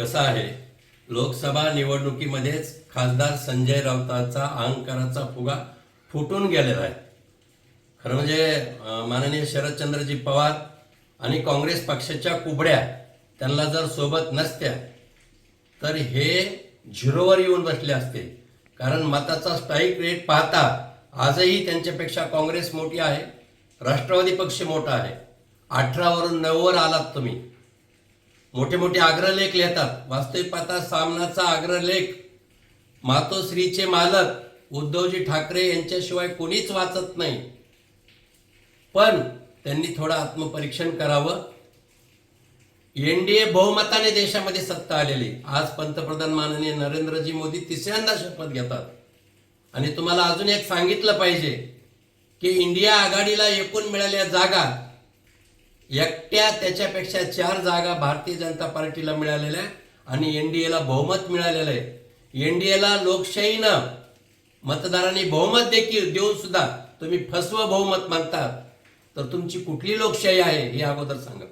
कसं आहे? लोकसभा निवडणुकीमध्येच खासदार संजय राऊतांचा अहंकाराचा फुगा फुटून गेलेला आहे. खरं म्हणजे माननीय शरदचंद्रजी पवार आणि काँग्रेस पक्षाच्या कुबड्या त्यांना जर सोबत नसत्या तर हे झिरोवर येऊन बसले असते. कारण मताचा स्ट्राईक रेट पाहता आजही त्यांच्यापेक्षा काँग्रेस मोठी आहे राष्ट्रवादी पक्ष मोठा आहे. अठरावरून नऊवर आलात तुम्ही. मोठे मोठे आग्रहलेख लिहितात. वास्तविक पाहता सामनाचा आग्रहलेख मातोश्रीचे मालक उद्धवजी ठाकरे यांच्याशिवाय कोणीच वाचत नाही. पण त्यांनी थोडं आत्मपरीक्षण करावं. एनडीए बहुमताने देशामध्ये सत्ता आलेली. आज पंतप्रधान माननीय नरेंद्रजी मोदी तिसऱ्यांदा शपथ घेतात. आणि तुम्हाला अजून एक सांगितलं पाहिजे की इंडिया आघाडीला एकूण मिळालेल्या जागा एकट्या त्याच्यापेक्षा चार जागा भारतीय जनता पार्टीला मिळालेल्या आहे आणि एनडीएला बहुमत मिळालेलं आहे. एन डी एला लोकशाहीनं मतदारांनी बहुमत देखील देऊन सुद्धा तुम्ही फसवं बहुमत मागतात तर तुमची कुठली लोकशाही आहे हे अगोदर सांगा.